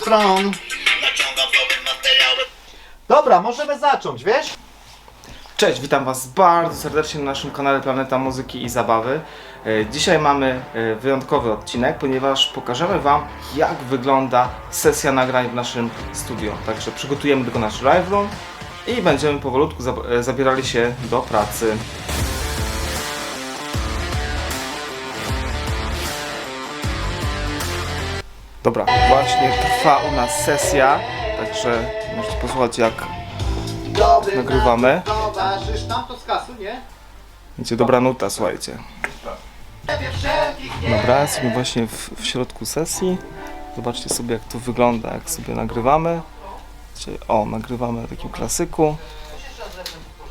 Tron. Dobra, możemy zacząć, wiesz? Cześć, witam Was bardzo serdecznie na naszym kanale Planeta Muzyki i Zabawy. E, Dzisiaj mamy e, wyjątkowy odcinek, ponieważ pokażemy Wam, jak wygląda sesja nagrań w naszym studio. Także przygotujemy tylko nasz live room i będziemy powolutku e, zabierali się do pracy. Dobra, właśnie trwa u nas sesja, także możecie posłuchać jak Nagrywamy. Towarzysz, tam to z kasu, nie? Będzie dobra nuta, słuchajcie. Dobra, jesteśmy właśnie w, w środku sesji. Zobaczcie sobie jak to wygląda, jak sobie nagrywamy. Czyli, o, nagrywamy na takim klasyku.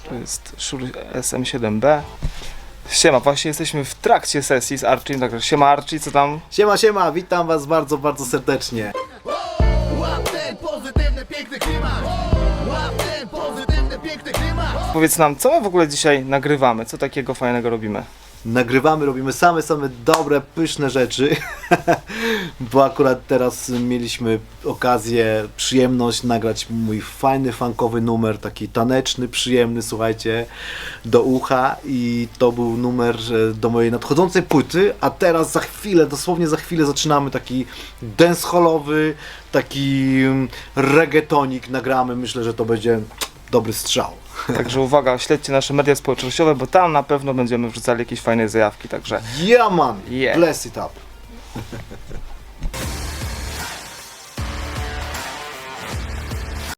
To jest Shure SM7B. Siema, właśnie jesteśmy w trakcie sesji z Archie, także siema Archie, co tam? Siema, siema, witam was bardzo, bardzo serdecznie. Łap ten pozytywny, piękny klimat Łap ten pozytywny, piękny klimat Powiedz nam, co my w ogóle dzisiaj nagrywamy, co takiego fajnego robimy? Nagrywamy, robimy same, same dobre, pyszne rzeczy, bo akurat teraz mieliśmy okazję, przyjemność nagrać mój fajny, funkowy numer, taki taneczny, przyjemny, słuchajcie, do ucha. I to był numer e, do mojej nadchodzącej płyty, a teraz za chwilę, dosłownie za chwilę zaczynamy taki dancehallowy, taki mm, reggaetonik nagramy, myślę, że to będzie dobry strzał. Także uwaga, śledźcie nasze media społecznościowe, bo tam na pewno będziemy wrzucali jakieś fajne zajawki, także Yeah man, Yeah. bless it up.